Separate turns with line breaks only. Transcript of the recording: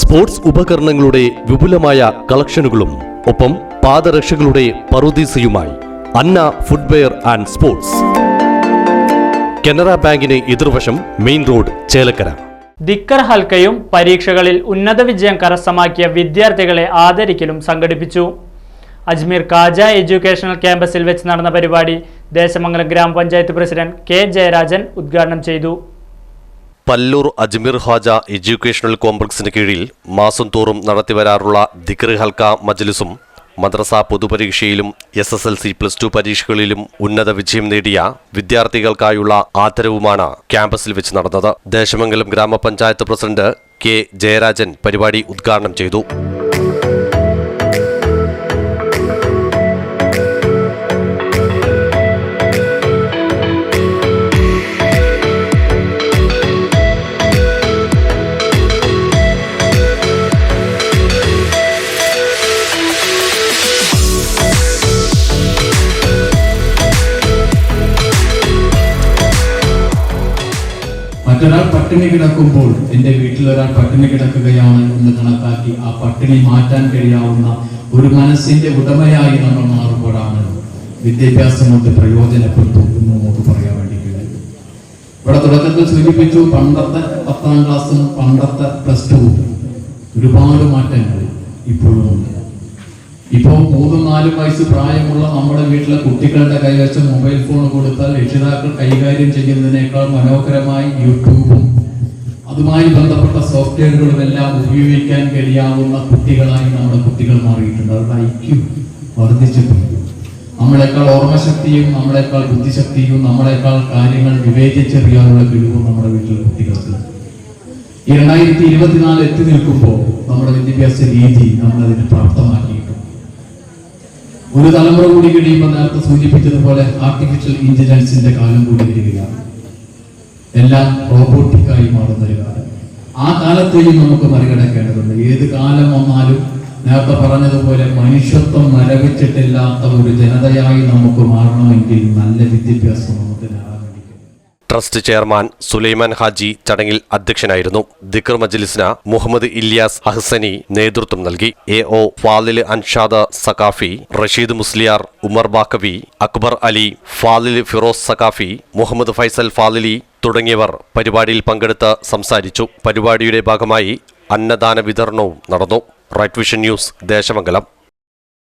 Sports ഉപകരണങ്ങളുടെ വിപുലമായ കളക്ഷനുകളും ഒപ്പം പാദരക്ഷകളുടെ പറുദീസയുമായി Anna footwear and sports. Canara ബാങ്കിന് എതിർവശം മെയിൻ റോഡ് ചേലക്കര.
ദിക്കർ ഹൽക്കയും പരീക്ഷകളിൽ ഉന്നത വിജയം കരസ്ഥമാക്കിയ വിദ്യാർത്ഥികളെ ആദരിക്കലും സംഘടിപ്പിച്ചു. അജ്മീർ കാജ എഡ്യൂക്കേഷണൽ ക്യാമ്പസിൽ വെച്ച് നടന്ന പരിപാടി ദേശമംഗലം ഗ്രാമപഞ്ചായത്ത് പ്രസിഡന്റ് കെ ജയരാജൻ ഉദ്ഘാടനം ചെയ്തു.
പല്ലൂർ അജ്മീർ ഹാജ എഡ്യൂക്കേഷണൽ കോംപ്ലക്സിന് കീഴിൽ മാസം തോറും നടത്തിവരാറുള്ള ദിക്ർ ഹൽക്ക മജ്ലിസും മദ്രസ പൊതുപരീക്ഷയിലും S S L C plus two പരീക്ഷകളിലും ഉന്നത വിജയം നേടിയ വിദ്യാർത്ഥികൾക്കായുള്ള ആദരവുമാണ് ക്യാമ്പസിൽ വെച്ച് നടന്നത്. ദേശമംഗലം ഗ്രാമപഞ്ചായത്ത് പ്രസിഡന്റ് കെ ജയരാജൻ പരിപാടി ഉദ്ഘാടനം ചെയ്തു.
മറ്റൊരാൾ പട്ടിണി കിടക്കുമ്പോൾ എന്റെ വീട്ടിൽ ഒരാൾ പട്ടിണി കിടക്കുകയാണ് എന്ന് കണക്കാക്കി ആ പട്ടിണി മാറ്റാൻ കഴിയാവുന്ന ഒരു മനസ്സിന്റെ ഉടമയായി നമ്മൾ മാറുമ്പോഴാണ് വിദ്യാഭ്യാസം കൊണ്ട് പ്രയോജനപ്പെടുത്തുന്നു നമുക്ക് പറയാൻ വേണ്ടി കഴിയും. ഇവിടെ തുടക്കത്തിൽ സൂചിപ്പിച്ചു പണ്ടത്തെ പത്താം ക്ലാസ്സും പണ്ടത്തെ പ്ലസ് ടുവും ഒരുപാട് മാറ്റങ്ങൾ ഇപ്പോഴും ഉണ്ട് ഇപ്പോൾ മൂന്നും നാലും വയസ്സ് പ്രായമുള്ള നമ്മുടെ വീട്ടിലെ കുട്ടികളുടെ കൈവശം മൊബൈൽ ഫോൺ കൊടുത്താൽ രക്ഷിതാക്കൾ കൈകാര്യം ചെയ്യുന്നതിനേക്കാൾ മനോഹരമായി യൂട്യൂബും അതുമായി ബന്ധപ്പെട്ട സോഫ്റ്റ്വെയറുകളും എല്ലാം ഉപയോഗിക്കാൻ കഴിയാവുന്ന കുട്ടികളായി നമ്മുടെ കുട്ടികൾ മാറിയിട്ടുണ്ട്. അവരുടെ ഐക്യു വർദ്ധിച്ചിട്ടുണ്ട്. നമ്മളെക്കാൾ ഓർമ്മശക്തിയും നമ്മളെക്കാൾ ബുദ്ധിശക്തിയും നമ്മളെക്കാൾ കാര്യങ്ങൾ വിവേചിച്ചെറിയാനുള്ള കഴിവും നമ്മുടെ വീട്ടിലെ കുട്ടികൾക്ക്. രണ്ടായിരത്തി ഇരുപത്തിനാല് എത്തി നിൽക്കുമ്പോൾ നമ്മുടെ വിദ്യാഭ്യാസ രീതി നമ്മളതിന് പ്രാപ്തമാക്കി. ഒരു തലമുറ കൂടി കഴിയുമ്പോൾ നേരത്തെ സൂചിപ്പിച്ചതുപോലെ ആർട്ടിഫിഷ്യൽ ഇന്റലിജൻസിന്റെ കാലം കൂടി വരികയാണ്. എല്ലാം റോബോട്ടിക്കായി മാറുന്ന ഒരു കാലം. ആ കാലത്തെയും നമുക്ക് മറികടക്കേണ്ടതുണ്ട്. ഏത് കാലം വന്നാലും നേരത്തെ പറഞ്ഞതുപോലെ മനുഷ്യത്വം മരവിച്ചിട്ടില്ലാത്ത ഒരു ജനതയായി നമുക്ക് മാറണമെങ്കിൽ നല്ല വിദ്യാഭ്യാസം നമുക്ക് കഴിയും.
ട്രസ്റ്റ് ചെയർമാൻ സുലൈമാൻ ഹാജി ചടങ്ങിൽ അധ്യക്ഷനായിരുന്നു. ദിക്കർ മജ്ലിസിന് മുഹമ്മദ് ഇല്യാസ് അഹ്സനി നേതൃത്വം നൽകി. എ ഒ ഫാലിൽ അൻഷാദ് സഖാഫി റഷീദ് മുസ്ലിയാർ ഉമർ ബാക്കവി അക്ബർ അലി ഫാലിൽ ഫിറോസ് സഖാഫി മുഹമ്മദ് ഫൈസൽ ഫാലിലി തുടങ്ങിയവർ പരിപാടിയിൽ പങ്കെടുത്ത് സംസാരിച്ചു. പരിപാടിയുടെ ഭാഗമായി അന്നദാന വിതരണവും നടന്നു. Right vision news Deshamangalam.